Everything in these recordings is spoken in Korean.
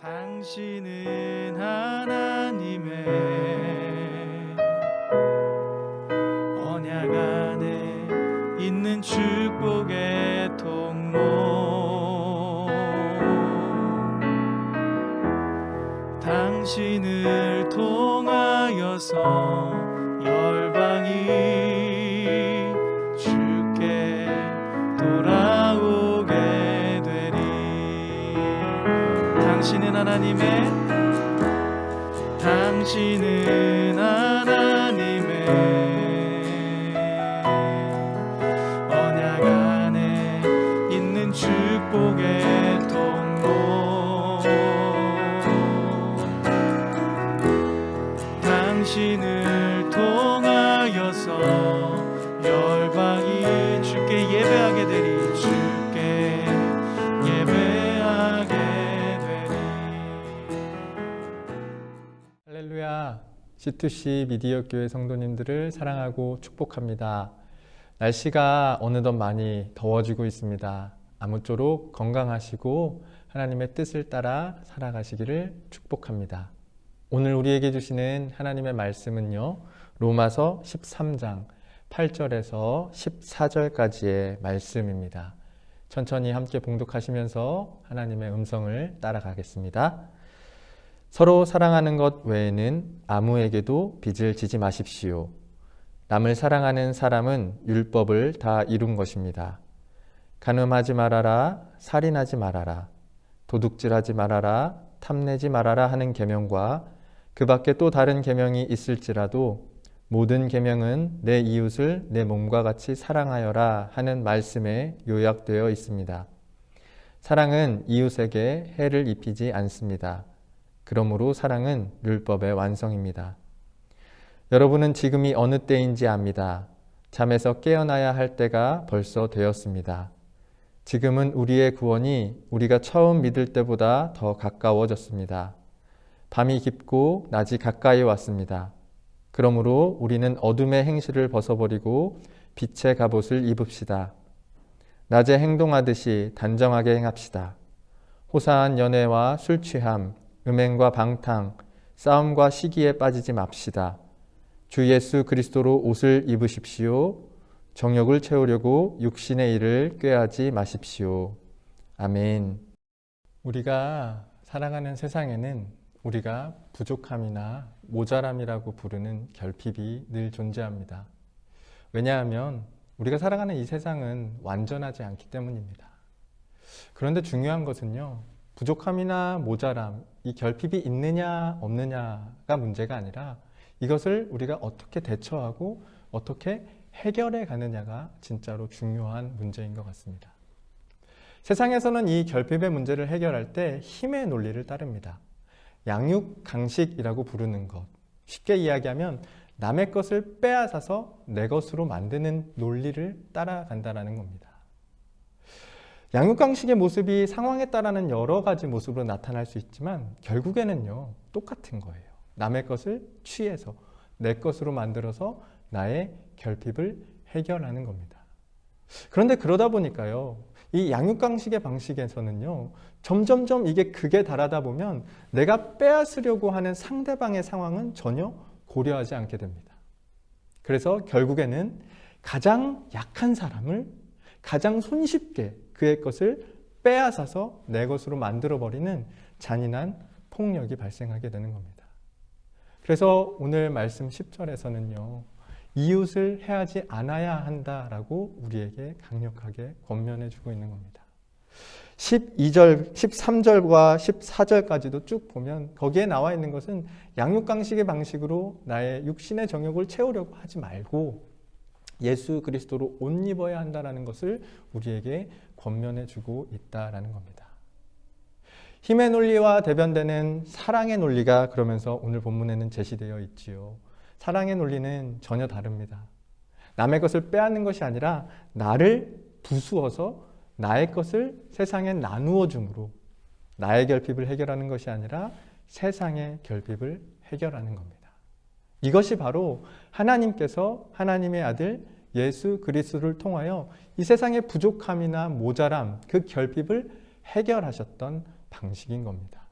당신은 하나님의 언약 안에 있는 축복의 통로. 당신을 통하여서 하나님의 당신은 하나 C2C 미디어 교회 성도님들을 사랑하고 축복합니다. 날씨가 어느덧 많이 더워지고 있습니다. 아무쪼록 건강하시고 하나님의 뜻을 따라 살아가시기를 축복합니다. 오늘 우리에게 주시는 하나님의 말씀은요. 로마서 13장 8절에서 14절까지의 말씀입니다. 천천히 함께 봉독하시면서 하나님의 음성을 따라가겠습니다. 서로 사랑하는 것 외에는 아무에게도 빚을 지지 마십시오. 남을 사랑하는 사람은 율법을 다 이룬 것입니다. 간음하지 말아라, 살인하지 말아라, 도둑질하지 말아라, 탐내지 말아라 하는 계명과 그 밖에 또 다른 계명이 있을지라도 모든 계명은 내 이웃을 내 몸과 같이 사랑하여라 하는 말씀에 요약되어 있습니다. 사랑은 이웃에게 해를 입히지 않습니다. 그러므로 사랑은 율법의 완성입니다. 여러분은 지금이 어느 때인지 압니다. 잠에서 깨어나야 할 때가 벌써 되었습니다. 지금은 우리의 구원이 우리가 처음 믿을 때보다 더 가까워졌습니다. 밤이 깊고 낮이 가까이 왔습니다. 그러므로 우리는 어둠의 행실을 벗어버리고 빛의 갑옷을 입읍시다. 낮에 행동하듯이 단정하게 행합시다. 호사한 연애와 술 취함, 음행과 방탕, 싸움과 시기에 빠지지 맙시다. 주 예수 그리스도로 옷을 입으십시오. 정욕을 채우려고 육신의 일을 꾀하지 마십시오. 아멘. 우리가 살아가는 세상에는 우리가 부족함이나 모자람이라고 부르는 결핍이 늘 존재합니다. 왜냐하면 우리가 살아가는 이 세상은 완전하지 않기 때문입니다. 그런데 중요한 것은요, 부족함이나 모자람, 이 결핍이 있느냐 없느냐가 문제가 아니라 이것을 우리가 어떻게 대처하고 어떻게 해결해 가느냐가 진짜로 중요한 문제인 것 같습니다. 세상에서는 이 결핍의 문제를 해결할 때 힘의 논리를 따릅니다. 양육 강식이라고 부르는 것. 쉽게 이야기하면 남의 것을 빼앗아서 내 것으로 만드는 논리를 따라간다는 겁니다. 양육강식의 모습이 상황에 따라는 여러 가지 모습으로 나타날 수 있지만 결국에는요 똑같은 거예요. 남의 것을 취해서 내 것으로 만들어서 나의 결핍을 해결하는 겁니다. 그런데 그러다 보니까요 이 양육강식의 방식에서는요 점점점 이게 극에 달하다 보면 내가 빼앗으려고 하는 상대방의 상황은 전혀 고려하지 않게 됩니다. 그래서 결국에는 가장 약한 사람을 가장 손쉽게 그의 것을 빼앗아서 내 것으로 만들어버리는 잔인한 폭력이 발생하게 되는 겁니다. 그래서 오늘 말씀 10절에서는요, 이웃을 해하지 않아야 한다라고 우리에게 강력하게 권면해 주고 있는 겁니다. 12절, 13절과 14절까지도 쭉 보면 거기에 나와 있는 것은 양육강식의 방식으로 나의 육신의 정욕을 채우려고 하지 말고 예수 그리스도로 옷 입어야 한다는 것을 우리에게 권면해 주고 있다라는 겁니다. 힘의 논리와 대변되는 사랑의 논리가 그러면서 오늘 본문에는 제시되어 있지요. 사랑의 논리는 전혀 다릅니다. 남의 것을 빼앗는 것이 아니라 나를 부수어서 나의 것을 세상에 나누어 줌으로 나의 결핍을 해결하는 것이 아니라 세상의 결핍을 해결하는 겁니다. 이것이 바로 하나님께서 하나님의 아들 예수 그리스도를 통하여 이 세상의 부족함이나 모자람, 그 결핍을 해결하셨던 방식인 겁니다.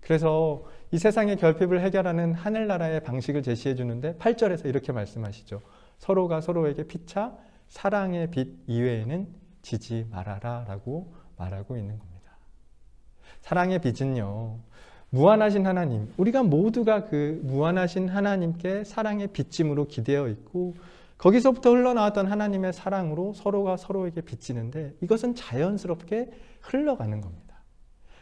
그래서 이 세상의 결핍을 해결하는 하늘나라의 방식을 제시해 주는데 8절에서 이렇게 말씀하시죠. 서로가 서로에게 피차 사랑의 빛 이외에는 지지 말아라 라고 말하고 있는 겁니다. 사랑의 빛은요. 무한하신 하나님, 우리가 모두가 그 무한하신 하나님께 사랑의 빚짐으로 기대어 있고 거기서부터 흘러나왔던 하나님의 사랑으로 서로가 서로에게 빚지는데 이것은 자연스럽게 흘러가는 겁니다.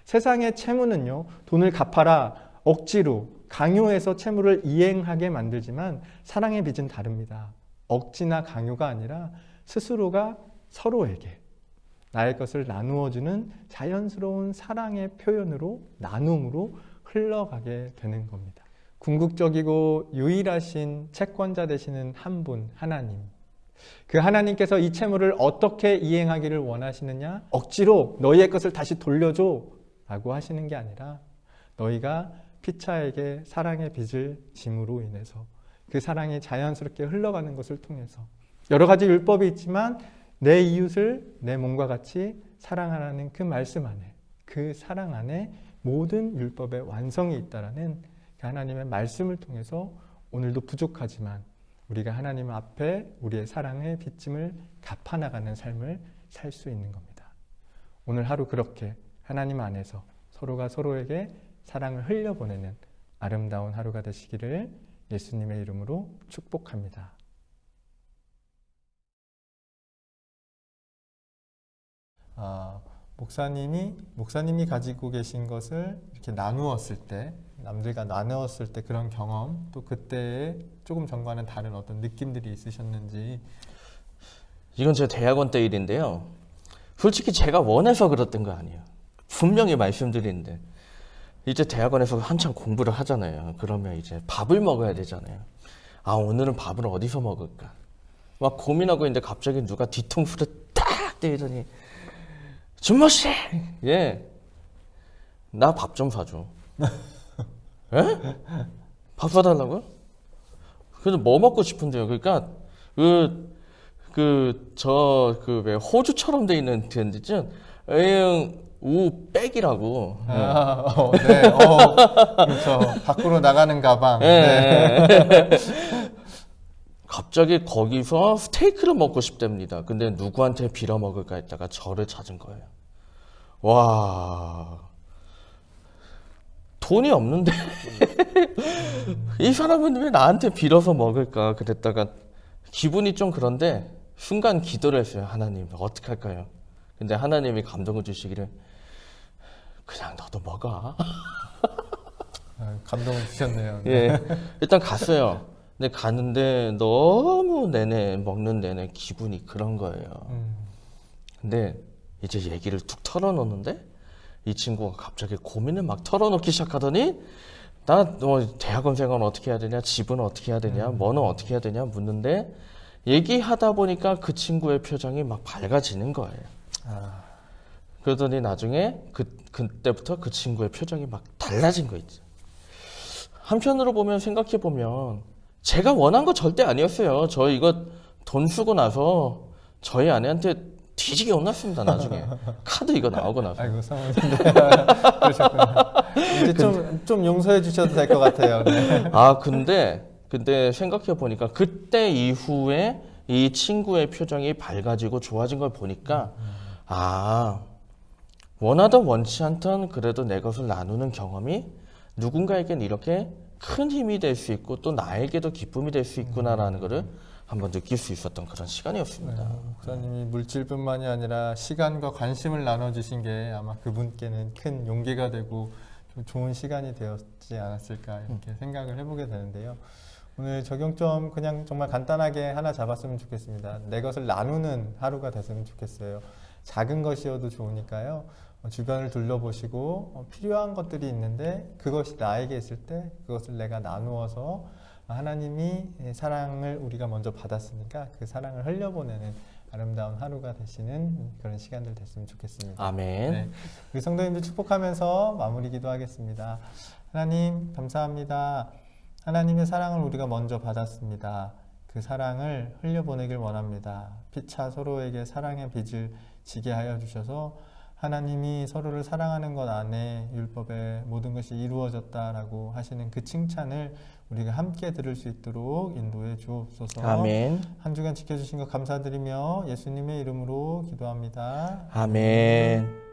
세상의 채무는요, 돈을 갚아라, 억지로, 강요해서 채무를 이행하게 만들지만 사랑의 빚은 다릅니다. 억지나 강요가 아니라 스스로가 서로에게 나의 것을 나누어주는 자연스러운 사랑의 표현으로, 나눔으로 흘러가게 되는 겁니다. 궁극적이고 유일하신 채권자 되시는 한 분, 하나님. 그 하나님께서 이 채무를 어떻게 이행하기를 원하시느냐? 억지로 너희의 것을 다시 돌려줘 라고 하시는 게 아니라 너희가 피차에게 사랑의 빚을 짐으로 인해서 그 사랑이 자연스럽게 흘러가는 것을 통해서 여러 가지 율법이 있지만 내 이웃을 내 몸과 같이 사랑하라는 그 말씀 안에 그 사랑 안에 모든 율법의 완성이 있다라는 그 하나님의 말씀을 통해서 오늘도 부족하지만 우리가 하나님 앞에 우리의 사랑의 빚짐을 갚아나가는 삶을 살 수 있는 겁니다. 오늘 하루 그렇게 하나님 안에서 서로가 서로에게 사랑을 흘려보내는 아름다운 하루가 되시기를 예수님의 이름으로 축복합니다. 아, 목사님이 목사님이 가지고 계신 것을 이렇게 나누었을 때 남들과 나누었을 때 그런 경험 또 그때의 조금 전과는 다른 어떤 느낌들이 있으셨는지 이건 제 대학원 때 일인데요. 솔직히 제가 원해서 그랬던 거 아니에요. 분명히 말씀드리는데 이제 대학원에서 한참 공부를 하잖아요. 그러면 이제 밥을 먹어야 되잖아요. 아 오늘은 밥을 어디서 먹을까? 막 고민하고 있는데 갑자기 누가 뒤통수를 딱 때리더니 준모씨 예. 나 밥 좀 사줘. 예? 밥 사달라고요? 그래서 뭐 먹고 싶은데요. 그러니까 그 그 저 그 왜 호주처럼 돼 있는 텐데죠. 에응 우 백이라고. 아, 어, 네, 어, 그렇죠. 밖으로 나가는 가방. 예. 네. 갑자기 거기서 스테이크를 먹고 싶답니다. 근데 누구한테 빌어 먹을까 했다가 저를 찾은 거예요. 와. 돈이 없는데 이 사람은 왜 나한테 빌어서 먹을까 그랬다가 기분이 좀 그런데 순간 기도를 했어요. 하나님 어떻게 할까요? 근데 하나님이 감동을 주시기를 그냥 너도 먹어. 아, 감동을 주셨네요. 네. 예. 일단 갔어요. 근데 갔는데 너무 내내 먹는 내내 기분이 그런 거예요. 음, 근데 이제 얘기를 툭 털어놓는데 이 친구가 갑자기 고민을 막 털어놓기 시작하더니 나너 대학원 생활 어떻게 해야 되냐, 집은 어떻게 해야 되냐, 뭐는 어떻게 해야 되냐 묻는데 얘기하다 보니까 그 친구의 표정이 막 밝아지는 거예요. 아, 그러더니 나중에 그 그때부터 그 친구의 표정이 막 달라진 거 있죠. 한편으로 보면 생각해 보면 제가 원한 거 절대 아니었어요. 저 이거 돈 쓰고 나서 저희 아내한테 뒤지게 혼났습니다. 나중에 카드 이거 나오고 나서. 아이고. 그러셨구나. 이제 좀, 좀 용서해 주셔도 될 것 같아요. 네. 아 근데 근데 생각해 보니까 그때 이후에 이 친구의 표정이 밝아지고 좋아진 걸 보니까 아 원하던 원치 않던 그래도 내 것을 나누는 경험이 누군가에겐 이렇게 큰 힘이 될 수 있고 또 나에게도 기쁨이 될 수 있구나라는 것을 한번 느낄 수 있었던 그런 시간이었습니다. 네, 목사님이 물질뿐만이 아니라 시간과 관심을 나눠주신 게 아마 그분께는 큰 용기가 되고 좀 좋은 시간이 되었지 않았을까 이렇게 생각을 해보게 되는데요. 오늘 적용점 그냥 정말 간단하게 하나 잡았으면 좋겠습니다. 내 것을 나누는 하루가 됐으면 좋겠어요. 작은 것이어도 좋으니까요. 어, 주변을 둘러보시고 어, 필요한 것들이 있는데 그것이 나에게 있을 때 그것을 내가 나누어서 하나님이 사랑을 우리가 먼저 받았으니까 그 사랑을 흘려보내는 아름다운 하루가 되시는 그런 시간들 됐으면 좋겠습니다. 아멘. 네. 우리 성도님들 축복하면서 마무리 기도하겠습니다. 하나님 감사합니다. 하나님의 사랑을 우리가 먼저 받았습니다. 그 사랑을 흘려보내길 원합니다. 피차 서로에게 사랑의 빚을 지게 하여 주셔서 하나님이 서로를 사랑하는 것 안에 율법의 모든 것이 이루어졌다라고 하시는 그 칭찬을 우리가 함께 들을 수 있도록 인도해 주옵소서. 아멘. 한 주간 지켜주신 것 감사드리며 예수님의 이름으로 기도합니다. 아멘.